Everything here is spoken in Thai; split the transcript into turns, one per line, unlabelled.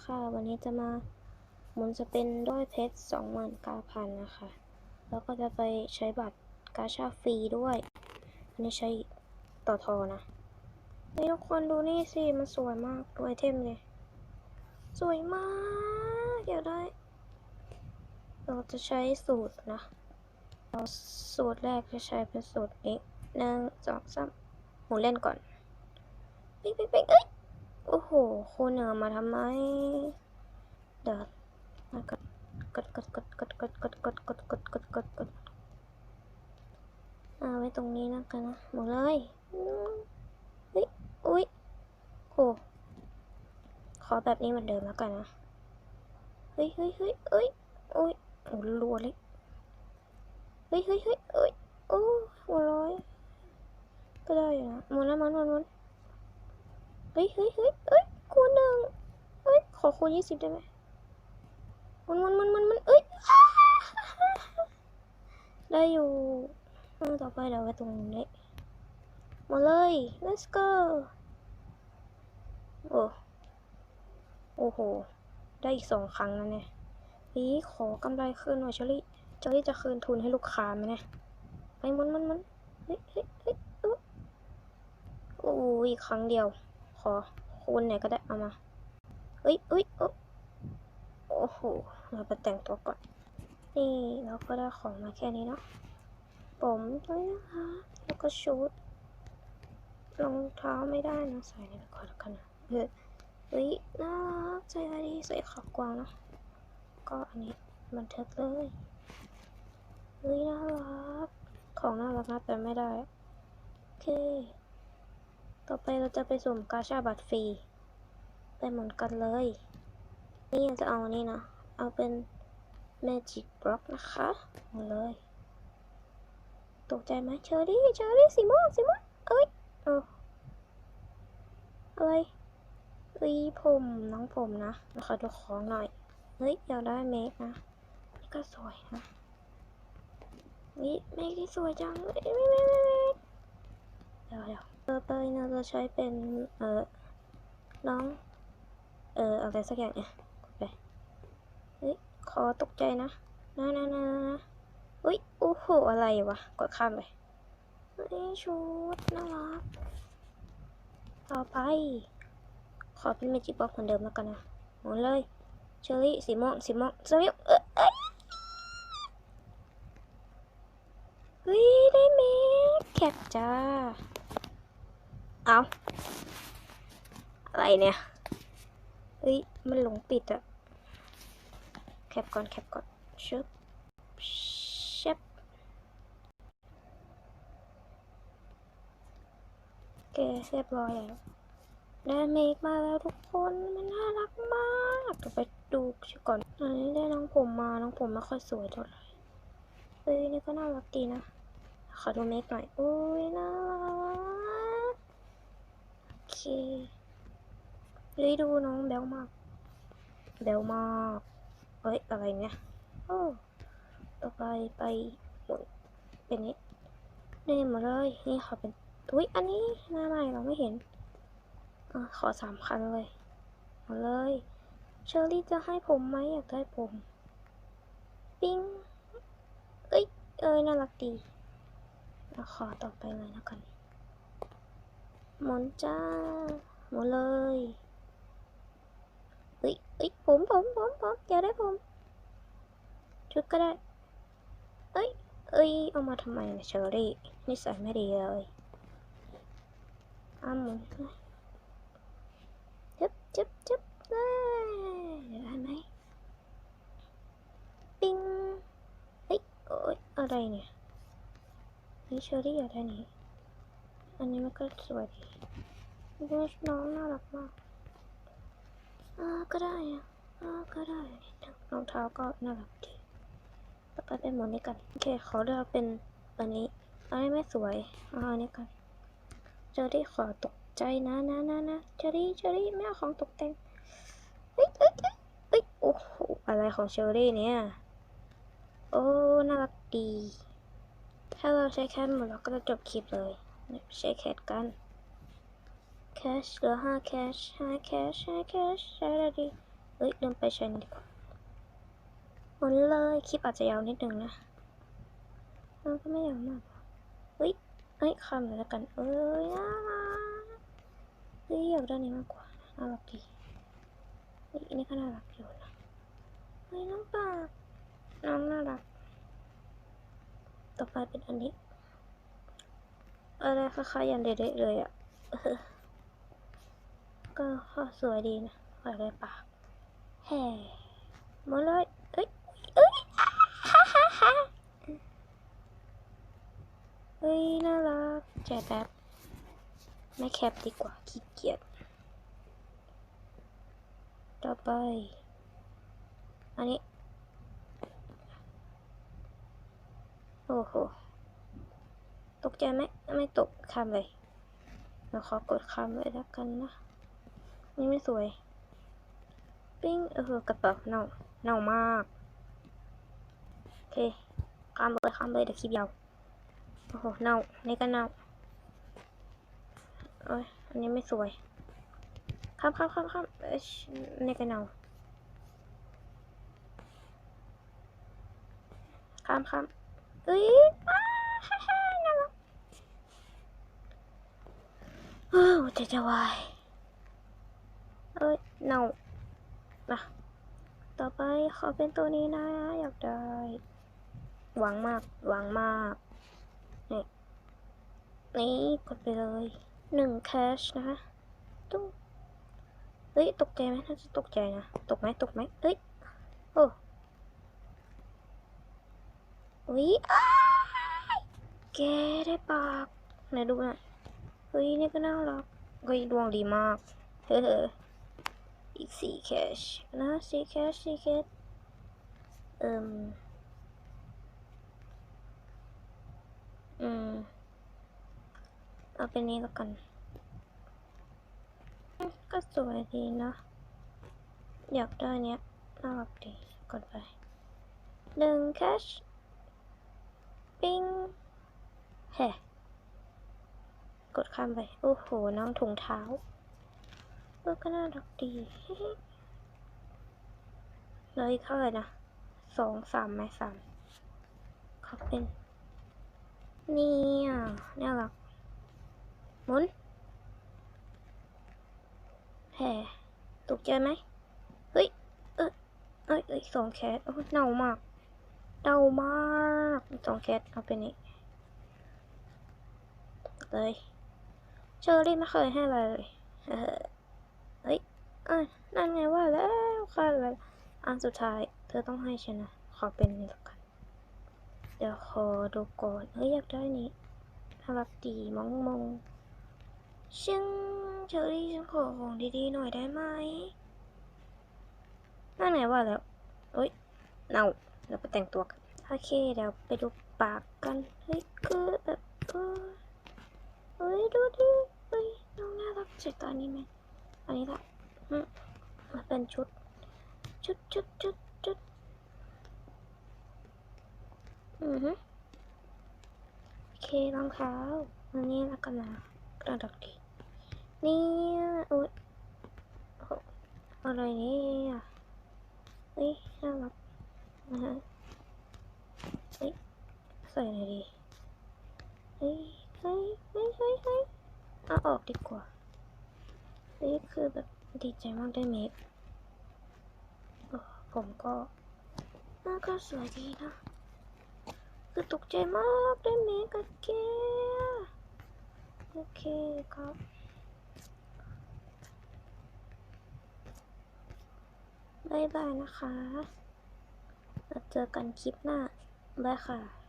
ค่ะ วันนี้จะมาหมุนจะเป็นด้วยเพชรสองหมื่นเก้าพันนะคะ แล้วก็จะไปใช้บัตรกาชาฟรีด้วย อันนี้ใช้ต่อทอนะ นี่ทุกคนดูนี่สิ มันสวยมากดูไอเทมเลย สวยมาก อยากได้ เราจะใช้สูตรนะ เราสูตรแรกจะใช้เป็นสูตรนี้หนึ่งสองสามหมุนเล่นก่อน ปิ๊งปิ๊งปิ๊งเอ้ย โอ้โหคุณเหนือมาทำไม เดี๋ยวกดกดกดกดกดกดกดกดกดกดกดกดกดเอาไว้ตรงนี้นะกันนะหมดเลยอุ้ยอุ้ยโหขอแบบนี้เหมือนเดิมแล้วกันนะ เฮ้ยเฮ้ยเฮ้ยเอ้ยโอ้ยโอ้รัวเลยเฮ้ยเฮ้ยเฮ้ยเอ้ยโอ้หัวร้อยก็ได้อยู่นะหมุนแล้วมุนหมุนหมุน เฮ้ยเฮ้ยเฮ้ยเอ้ยคูณหนึ่งเอ้ย ขอคูณยี่สิบได้ไหมมันมันมันมันมันเอ้ย ได้อยู่ต่อไปเดี๋ยวไว้ตรงนี้ มาเลย let's go โอ้โอ้โห ได้อีกสองครั้งแล้วเนี่ยอีขอกำไรคืนหน่อยเชอรี่เชอรี่จะคืนทุนให้ลูกค้าไหมเนี่ย ไปมันมันมันเฮ้ยเฮ้ยเฮ้ยเอ้ยโอ้ยอีกครั้งเดียว ขอคูณไหนก็ได้เอามาเอ้ยเอ้ยเอ้ยโอ้โหเราไปแต่งตัวก่อน นี่เราก็ได้ของมาแค่นี้เนาะผมด้วยนะคะแล้วก็ชุดรองเท้าไม่ได้นะใส่ในไปก่อนแล้วกันนะเฮ้ยน่ารักใจดีใส่ขากวางเนาะก็อันนี้บันทึกเลยเฮ้ยน่ารักของน่ารักนะแต่ไม่ได้โอเค ต่อไปเราจะไปสุ่มกาชาบัตรฟรี ไปเหมุนกันเลย นี่จะเอานนี้นะ เอาเป็น Magic Block นะคะมดเลย ตกใจไหมเชอรี่เชอรี่สีม่วงสีม่วงเอ้ยเอาอะไรเอ้ยผมน้องผมนะขอดูของหน่อย เฮ้ยอยากได้เมคนะนี่ก็สวยนะนี่เมคที่สวยจังเอ้ยเมคเมคเมค เมคเดี๋ยวเดี๋ยวต่อไปเราจะใช้เป็นเออน้อง เอออะไรสักอย่างเนี่ยไปเฮ้ยขอตกใจนะนะนะนะอุ้ยโอ้โหอะไรวะกดข้ามไปเฮ้ยชุดน่ารักต่อไป ขอเป็นเมจิบ็อกเหมือนเดิมแล้วกันนะหมุนเลยเชอรี่สีม่วงสีม่วงสีม่วเอ้ยเอ้ยเฮ้ยได้เมคแคปจ้า เอาอะไรเนี่ยเฮ้ย มันหลงปิดอะแคปก่อนแคปก่อนชึบเชบโอเคเรียบร้อยแล้วได้เมคมาแล้วทุกคนมันน่ารักมากเดี๋ยวไปดูชื่อก่อนอันนี้ได้น้องผมมาน้องผมไม่ค่อยสวยเท่าไหร่เฮ้ยนี่ก็น่ารักดีนะ ขอดูเมคหน่อยอุ้ยน่ารัก เคเฮ้ยดูน้องแบลมาก แบลมากเฮ้ย อะไรเนี่ยโอ้ต่อไปไปหมุนเป็นนี้นี่มาเลย นี่ขอเป็น อุ้ย อันนี้หน้าใหม่เราไม่เห็นอขอสามคันเลย มาเลย เชอรี่จะให้ผมไหมอยากได้ผม ปิ้งเอ้ย เอ้ย น่ารักดีขอต่อไปเลยนะกัน หมุนจ้าหมุนเลยเอ้ยเอ้ยผมผมผมผมอยาได้ผมชุดก็ได้เอ้ยเอ้ยเอามาทำไมเนี่ยเชอรี่นิสัยไม่ดีเลยอ้าหมุนจึ๊บจึ๊บจึ๊บได้ได้ไหมปิ้งเอ้ยโอ้ยอะไรเนี่ยนี่เชอรี่อยากได้นี้ อันนี้มันก็สวยดีดูน้องน่ารักมากอ่าก็ได้อะอ่าก็ได้รองเท้าก็น่ารักดีต่อไปเป็นหมวดนี้กันโอเคขอเลือกเป็นอันนี้อันนี้ไม่สวยเอาอันนี้กันเจอรี่ขอตกใจนะนะนะนะเจอรี่เจอรี่ไม่เอาของตกแต่งเฮ้ยเฮ้ยเฮ้ยโอ้โหอะไรของเชอรี่เนี่ยโอ้น่ารักดี ถ้าเราใช้แคทหมดเราก็จะจบคลิปเลย ใช้แคทกันแคชเหลือห้าแคชห้าแคชห้าแคชใช้อะไรดีอ้ยเดินไปใช้นี่ดีกว่าหมุนเลยคลิปอาจจะยาวนิดนึงนะมันก็ไม่ยาวมากเฮ้ยเอ้ยคำเลยแล้วกันเอ้ยน่ารักเฮ้ยอยากได้นี้มากกว่าน่ารักดีเฮ้ยอันนี้ก็น่ารักอยู่นะเฮ้ยน้องปากน้องน่ารักต่อไปเป็นอันนี้ อะไรคล้ายๆยันเด็ดๆเลยอะ ก็ก็สวยดีนะปากเลยปากแห่มาเลยเอ้ยเอ้ยฮ่าฮ่าฮ่าเฮ้ยน่ารักแจกแป๊บไม่แคปดีกว่าขี้เกียจต่อไป อันนี้ โอ้โห ตกใจไหมไม่ตกข้ามเลยเราขอกดข้ามเลยแล้วกันนะนี่ไม่สวย ปิ้งเออกระเป๋าเน่าเน่ามากโอเคข้ามเลยข้ามเลยเดี๋ยวคลิปยาวโอ้โหเน่านี่ก็เน่าโอ้ยอันนี้ไม่สวยข้ามข้ามข้ามข้ามเอ้ยนี่ก็เน่าข้ามข้ามเอ้ยอ้าฮ่าฮ่าน่ารักเอ้าใจจะวายเอ้ยเน่านะต่อไปขอเป็นตัวนี้นะ อยากได้หวังมากหวังมาก นี่นี่กดไปเลยหนึ่งแคชนะคะตุ้งเฮ้ย ตกใจไหมน่าจะตกใจนะ ตกไหมตกไหมเอ้ย โอ้อุ้ยอ้าแกได้ปากไหนดูหน่อย เฮ้ยนี่ก็น่ารักเฮ้ยดวงดีมาก เฮ้ออีกสี่แคชนะสี่แคชสี่แคชเอิ่มอืม เอาเป็นนี้แล้วกัน ก็สวยดีนะ อยากได้เนี้ยน่ารักดีกดไปหนึ่งแคชปิ้งแฮ่ กดข้ามไป โอ้โห น้องถุงเท้าเออก็น่ารักดีเลยเท่าไหร่นะสองสามไหมสามเขาเป็น เนี่อะน่ารักหมุนแห่ตกใจไหมเฮ้ย เอ้ยเอ้ยเอ้ยสองแคทโอ้ยเน่ามากเน่ามากสองแคทเอาไปนี่เลย เชอรี่ไม่เคยให้อะไรเลยเอ้ยเอ้ยนั่นไงว่าแล้วค่ะแล้วอันสุดท้าย เธอต้องให้ฉันนะ ขอเป็นนี่ละกัน เดี๋ยวขอดูก่อน เฮ้ย อยากได้นี้น่ารักดีมองมองฉันเชอรี่ฉันขอของดีๆหน่อยได้ไหมนั่นไงว่าแล้วเฮ้ยเน่าเดี๋ยวไปแต่งตัวกัน โอเค เดี๋ยวไปดูปากกัน เฮ้ยคือแบบเออเฮ้ยดูดิ เฮ้ยน้องน่ารักสุดตอนนี้ไหมอันนี้ละอืมมันเป็นชุด ชุดชุดชุดชุดอือฮึโอเครองเท้าอันนี้แล้วกันนะกระดกดีเนี่ยโอ๊ยอะไรเนี่ยเฮ้ยน่ารักนะฮะเฮ้ยใส่ไหนอยดีเฮ้ยเฮ้ยเฮ้ยเฮ้ยเฮ้ยเอาออกดีกว่า นี่คือแบบดีใจมากได้เมคผมก็หน้าก็สวยดีนะ คือตกใจมากได้เมคกับแกโอเคครับบายบายนะคะแล้วเจอกันคลิปหน้าบายค่ะ